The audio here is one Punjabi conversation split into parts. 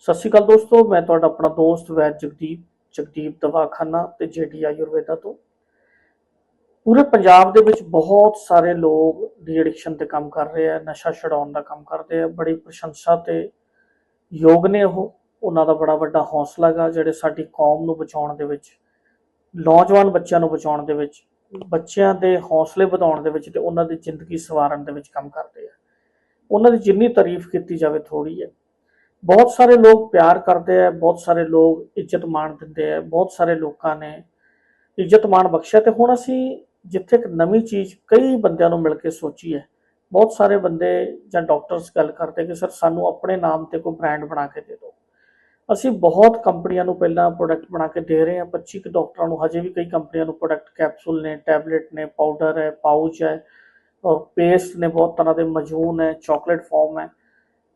ਸਤਿ ਸ਼੍ਰੀ ਅਕਾਲ ਦੋਸਤੋ, ਮੈਂ ਤੁਹਾਡਾ ਆਪਣਾ ਦੋਸਤ ਵੈਦ ਜਗਦੀਪ ਜਗਦੀਪ ਦਵਾਖਾਨਾ ਤੇ ਜੇਡੀ ਆਯੁਰਵੇਦਾ ਤੋਂ। ਪੂਰੇ ਪੰਜਾਬ ਦੇ ਵਿੱਚ ਬਹੁਤ ਸਾਰੇ ਲੋਕ ਡੀ ਐਡਿਕਸ਼ਨ ਤੇ ਕੰਮ ਕਰ ਰਹੇ ਆ, ਨਸ਼ਾ ਛਡਾਉਣ ਦਾ ਕੰਮ ਕਰਦੇ ਆ, ਬੜੀ ਪ੍ਰਸ਼ੰਸਾ ਤੇ ਯੋਗ ਨੇ ਉਹ। ਉਹਨਾਂ ਦਾ ਬੜਾ ਵੱਡਾ ਹੌਸਲਾ ਗਾ, ਜਿਹੜੇ ਸਾਡੀ ਕੌਮ ਨੂੰ ਬਚਾਉਣ ਦੇ ਵਿੱਚ, ਨੌਜਵਾਨ ਬੱਚਿਆਂ ਨੂੰ ਬਚਾਉਣ ਦੇ ਵਿੱਚ, ਬੱਚਿਆਂ ਦੇ ਹੌਸਲੇ ਵਧਾਉਣ ਦੇ ਵਿੱਚ ਤੇ ਉਹਨਾਂ ਦੀ ਜ਼ਿੰਦਗੀ ਸਵਾਰਨ ਦੇ ਵਿੱਚ ਕੰਮ ਕਰਦੇ ਆ। ਉਹਨਾਂ ਦੀ ਜਿੰਨੀ ਤਾਰੀਫ ਕੀਤੀ ਜਾਵੇ ਥੋੜੀ ਹੈ। ਬਹੁਤ ਸਾਰੇ ਲੋਕ ਪਿਆਰ ਕਰਦੇ ਆ, ਬਹੁਤ ਸਾਰੇ ਲੋਕ ਇੱਜ਼ਤ ਮਾਣ ਦਿੰਦੇ ਆ, ਬਹੁਤ ਸਾਰੇ ਲੋਕਾਂ ਨੇ ਇੱਜ਼ਤ ਮਾਣ ਬਖਸ਼ਿਆ ਤੇ ਹੁਣ ਅਸੀਂ ਜਿੱਥੇ ਇੱਕ ਨਵੀਂ ਚੀਜ਼ ਕਈ ਬੰਦਿਆਂ ਨੂੰ ਮਿਲ ਕੇ ਸੋਚੀ ਹੈ। ਬਹੁਤ ਸਾਰੇ ਬੰਦੇ ਜਾਂ ਡਾਕਟਰਸ ਗੱਲ ਕਰਦੇ ਕਿ, ਸਰ, ਸਾਨੂੰ ਆਪਣੇ ਨਾਮ ਤੇ ਕੋਈ ਬ੍ਰਾਂਡ ਬਣਾ ਕੇ ਦੇ ਦਿਓ। ਅਸੀਂ ਬਹੁਤ ਕੰਪਨੀਆਂ ਨੂੰ ਪਹਿਲਾਂ ਪ੍ਰੋਡਕਟ ਬਣਾ ਕੇ ਦੇ ਰਹੇ ਹਾਂ। 25 ਕੁ ਡਾਕਟਰਾਂ ਨੂੰ ਹਜੇ ਵੀ ਕਈ ਕੰਪਨੀਆਂ ਨੂੰ ਪ੍ਰੋਡਕਟ ਕੈਪਸੂਲ ਨੇ ਟੈਬਲੇਟ ਨੇ ਪਾਊਡਰ ਹੈ ਪਾਊਚ ਹੈ ਔਰ ਪੇਸਟ ਨੇ, ਬਹੁਤ ਤਰ੍ਹਾਂ ਦੇ ਮਜੂਨ ਹੈ ਚਾਕਲੇਟ ਫਾਰਮ ਹੈ।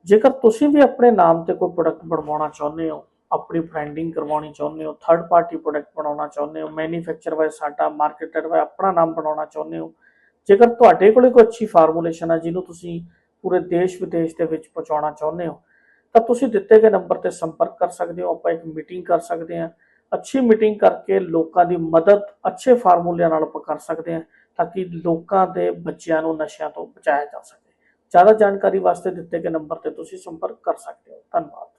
ਜੇਕਰ ਤੁਸੀਂ ਵੀ ਆਪਣੇ ਨਾਮ ਤੇ ਕੋਈ ਪ੍ਰੋਡਕਟ ਬਣਵਾਉਣਾ ਚਾਹੁੰਦੇ ਹੋ, ਆਪਣੀ ਬ੍ਰਾਂਡਿੰਗ ਕਰਵਾਉਣੀ ਚਾਹੁੰਦੇ ਹੋ ਥਰਡ ਪਾਰਟੀ ਪ੍ਰੋਡਕਟ ਬਣਾਉਣਾ ਚਾਹੁੰਦੇ ਹੋ ਮੈਨੂਫੈਕਚਰ ਵਾਇ ਸਾਡਾ ਮਾਰਕੀਟਰ ਵਾਇ ਆਪਣਾ ਨਾਮ ਬਣਾਉਣਾ ਚਾਹੁੰਦੇ ਹੋ, ਜੇਕਰ ਤੁਹਾਡੇ ਕੋਲੇ ਕੋਈ ਅੱਛੀ ਫਾਰਮੂਲੇਸ਼ਨ ਹੈ ਜਿਹਨੂੰ ਤੁਸੀਂ ਪੂਰੇ ਦੇਸ਼ ਵਿਦੇਸ਼ ਦੇ ਵਿੱਚ ਪਹੁੰਚਾਉਣਾ ਚਾਹੁੰਦੇ ਹੋ, ਤਾਂ ਤੁਸੀਂ ਦਿੱਤੇ ਗਏ ਨੰਬਰ ਤੇ ਸੰਪਰਕ ਕਰ ਸਕਦੇ ਹੋ, ਆਪਾਂ ਇੱਕ ਮੀਟਿੰਗ ਕਰ ਸਕਦੇ ਹਾਂ। ਅੱਛੀ ਮੀਟਿੰਗ ਕਰਕੇ ਲੋਕਾਂ ਦੀ ਮਦਦ ਅੱਛੇ ਫਾਰਮੂਲਿਆਂ ਨਾਲ ਆਪਾਂ ਕਰ ਸਕਦੇ ਹਾਂ, ਤਾਂ ਕਿ ਲੋਕਾਂ ਦੇ ਬੱਚਿਆਂ ਨੂੰ ਨਸ਼ਿਆਂ ਤੋਂ ਬਚਾਇਆ ਜਾ ਸਕੇ। ਜ਼ਿਆਦਾ ਜਾਣਕਾਰੀ ਵਾਸਤੇ ਦਿੱਤੇ ਗਏ ਨੰਬਰ ਤੇ ਤੁਸੀਂ ਸੰਪਰਕ ਕਰ ਸਕਦੇ ਹੋ। ਧੰਨਵਾਦ।